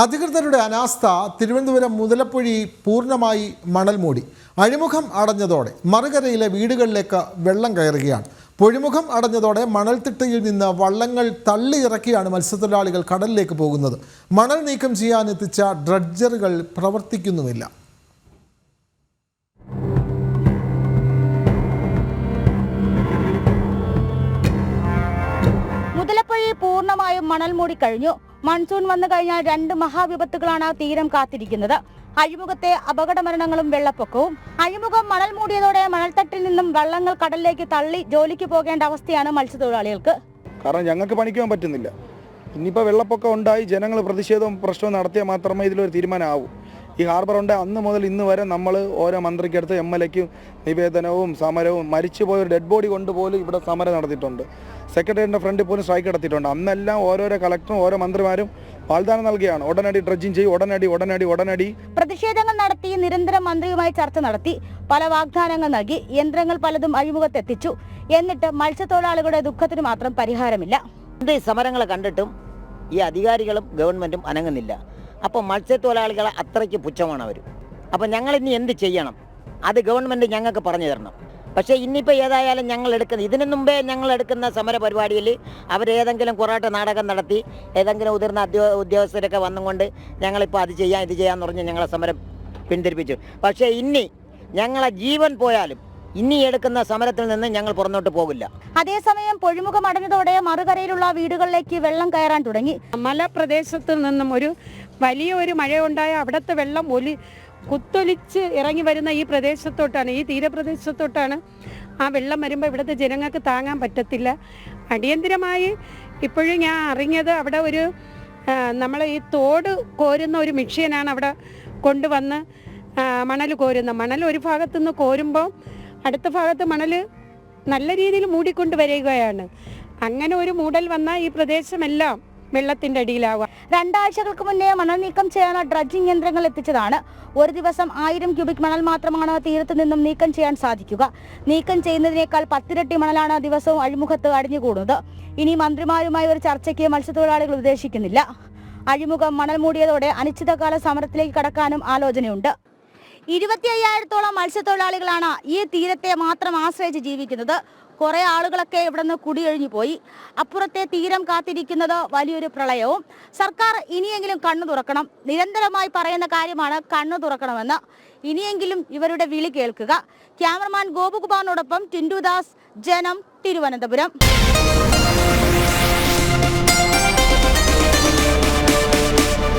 അധികൃതരുടെ അനാസ്ഥ തിരുവനന്തപുരം മുതലപ്പുഴി പൂർണമായി മണൽ മൂടി. അഴിമുഖം അടഞ്ഞതോടെ മറുകരയിലെ വീടുകളിലേക്ക് വെള്ളം കയറുകയാണ്. പൊഴിമുഖം അടഞ്ഞതോടെ മണൽത്തിട്ടയിൽ നിന്ന് വള്ളങ്ങൾ തള്ളിയിറക്കിയാണ് മത്സ്യത്തൊഴിലാളികൾ കടലിലേക്ക് പോകുന്നത്. മണൽ നീക്കം ചെയ്യാനെത്തിച്ച ഡ്രഡ്ജറുകൾ പ്രവർത്തിക്കുന്നുമില്ല. മുതലപ്പുഴി പൂർണമായും മണൽ മൂടി കഴിഞ്ഞു. മൺസൂൺ വന്നു കഴിഞ്ഞാൽ രണ്ട് മഹാവിപത്തുകളാണ് തീരം കാത്തിരിക്കുന്നത്. അഴിമുഖത്തെ അപകട മരണങ്ങളും വെള്ളപ്പൊക്കവും. അഴിമുഖം മണൽ മൂടിയതോടെ മണൽത്തട്ടിൽ നിന്നും വള്ളങ്ങൾ കടലിലേക്ക് തള്ളി ജോലിക്ക് പോകേണ്ട അവസ്ഥയാണ് മത്സ്യത്തൊഴിലാളികൾക്ക്. കാരണം ഞങ്ങൾക്ക് പണിക്കുവാൻ പറ്റുന്നില്ല. ഇനിയിപ്പോൾ വെള്ളപ്പൊക്കം ഉണ്ടായി ജനങ്ങൾ പ്രതിഷേധവും പ്രശ്നവും നടത്തിയാൽ മാത്രമേ ഇതിലൊരു തീരുമാനമാവൂ. ഈ ഹാർബർ ഉണ്ട്. അന്ന് മുതൽ ഇന്ന് വരെ നമ്മൾ ഓരോ മന്ത്രിക്കടുത്ത് എം എൽ എക്കും നിവേദനവും സമരവും മരിച്ചുപോയ ഒരു ഡെഡ് ബോഡി കൊണ്ടുപോലും ഇവിടെ സമരം നടത്തിയിട്ടുണ്ട്. സെക്രട്ടറിയുടെ ഫ്രണ്ടിൽ പോലും സ്ട്രൈക്ക് നടത്തിയിട്ടുണ്ട്. അന്നെല്ലാം ഓരോരോ കളക്ടറും ഓരോ മന്ത്രിമാരും വാഗ്ദാനം നൽകിയാണ് ഉടനടി ഡ്രഡ്ജിങ് ചെയ്യും ഉടനടി ഉടനടി ഉടനടി. പ്രതിഷേധങ്ങൾ നടത്തി നിരന്തരം മന്ത്രിയുമായി ചർച്ച നടത്തി. പല വാഗ്ദാനങ്ങൾ നൽകി. യന്ത്രങ്ങൾ പലതും അഴിമുഖത്തെത്തിച്ചു. എന്നിട്ട് മത്സ്യത്തൊഴിലാളികളുടെ ദുഃഖത്തിന് മാത്രം പരിഹാരമില്ല. ഈ സമരങ്ങൾ കണ്ടിട്ടും ഈ അധികാരികളും ഗവൺമെന്റും അനങ്ങുന്നില്ല. അപ്പോൾ മത്സ്യത്തൊഴിലാളികളെ അത്രയ്ക്ക് പുച്ഛമാണ് അവർ അപ്പോൾ ഞങ്ങൾ ഇനി എന്ത് ചെയ്യണം? അത് ഗവൺമെന്റ് ഞങ്ങൾക്ക് പറഞ്ഞു തരണം. പക്ഷേ ഇന്നിപ്പോൾ ഏതായാലും ഞങ്ങൾ എടുക്കുന്ന ഇതിനു മുമ്പേ ഞങ്ങൾ എടുക്കുന്ന സമര പരിപാടിയിൽ അവരേതെങ്കിലും കുറേട്ട് നാടകം നടത്തി ഏതെങ്കിലും ഉതിർന്ന അധ്യോ ഉദ്യോഗസ്ഥരൊക്കെ വന്നുകൊണ്ട് ഞങ്ങളിപ്പോൾ അത് ചെയ്യാം ഇത് ചെയ്യാമെന്ന് പറഞ്ഞ് ഞങ്ങളെ സമരം പിന്തിരിപ്പിച്ചു. പക്ഷേ ഇനി ഞങ്ങളെ ജീവൻ പോയാലും ഇനി എടുക്കുന്ന സമരത്തിൽ നിന്ന് ഞങ്ങൾ പുറന്നോട്ട് പോകില്ല. അതേസമയം പൊഴിമുഖം അടഞ്ഞതോടെ മറുകരയിലുള്ള വീടുകളിലേക്ക് വെള്ളം കയറാൻ തുടങ്ങി. മലപ്രദേശത്ത് നിന്നും ഒരു വലിയ ഒരു മഴയുണ്ടായ അവിടുത്തെ വെള്ളം ഒലി കുത്തൊലിച്ച് ഇറങ്ങി വരുന്ന ഈ പ്രദേശത്തോട്ടാണ് ഈ തീരപ്രദേശത്തോട്ടാണ്. ആ വെള്ളം വരുമ്പോൾ ഇവിടുത്തെ ജനങ്ങൾക്ക് താങ്ങാൻ പറ്റത്തില്ല. അടിയന്തിരമായി ഇപ്പോഴും ഞാൻ അറിഞ്ഞത് അവിടെ ഒരു നമ്മൾ ഈ തോട് കോരുന്ന ഒരു മെഷീനാണ് അവിടെ കൊണ്ടുവന്ന് മണൽ കോരുന്നത് മണൽ ഒരു ഭാഗത്തു നിന്ന് കോരുമ്പോൾ അടുത്ത ഭാഗത്ത് മണൽ നല്ല രീതിയിൽ മൂടിക്കൊണ്ട് വരികയാണ്. അങ്ങനെ ഒരു മൂടൽ വന്നാൽ ഈ പ്രദേശമെല്ലാം വെള്ളത്തിന്റെ അടിയിലാവുക. രണ്ടാഴ്ചകൾക്ക് മുന്നേ മണൽ നീക്കം ചെയ്യാനുള്ള ഡ്രഡ്ജിംഗ് യന്ത്രങ്ങൾ എത്തിച്ചതാണ്. ഒരു ദിവസം ആയിരം ക്യൂബിക് മണൽ മാത്രമാണ് തീരത്ത് നിന്നും നീക്കം ചെയ്യാൻ സാധിക്കുക. നീക്കം ചെയ്യുന്നതിനേക്കാൾ പത്തിരട്ടി മണലാണ് ദിവസവും അഴിമുഖത്ത് അടിഞ്ഞുകൂടുന്നത്. ഇനി മന്ത്രിമാരുമായി ഒരു ചർച്ചയ്ക്ക് മത്സ്യത്തൊഴിലാളികൾ ഉദ്ദേശിക്കുന്നില്ല. അഴിമുഖം മണൽ മൂടിയതോടെ അനിശ്ചിതകാല സമരത്തിലേക്ക് കടക്കാനും ആലോചനയുണ്ട്. ഇരുപത്തി അയ്യായിരത്തോളം മത്സ്യത്തൊഴിലാളികളാണ് ഈ തീരത്തെ മാത്രം ആശ്രയിച്ച് ജീവിക്കുന്നത്. കുറേ ആളുകളൊക്കെ ഇവിടെ നിന്ന് കുടിയൊഴിഞ്ഞു പോയി. അപ്പുറത്തെ തീരം കാത്തിരിക്കുന്നത് വലിയൊരു പ്രളയവും. സർക്കാർ ഇനിയെങ്കിലും കണ്ണു തുറക്കണം. നിരന്തരമായി പറയുന്ന കാര്യമാണ് കണ്ണു തുറക്കണമെന്ന്. ഇനിയെങ്കിലും ഇവരുടെ വിളി കേൾക്കുക. ക്യാമറമാൻ ഗോപകുമാറിനോടൊപ്പം ടിൻഡുദാസ് ജനം തിരുവനന്തപുരം.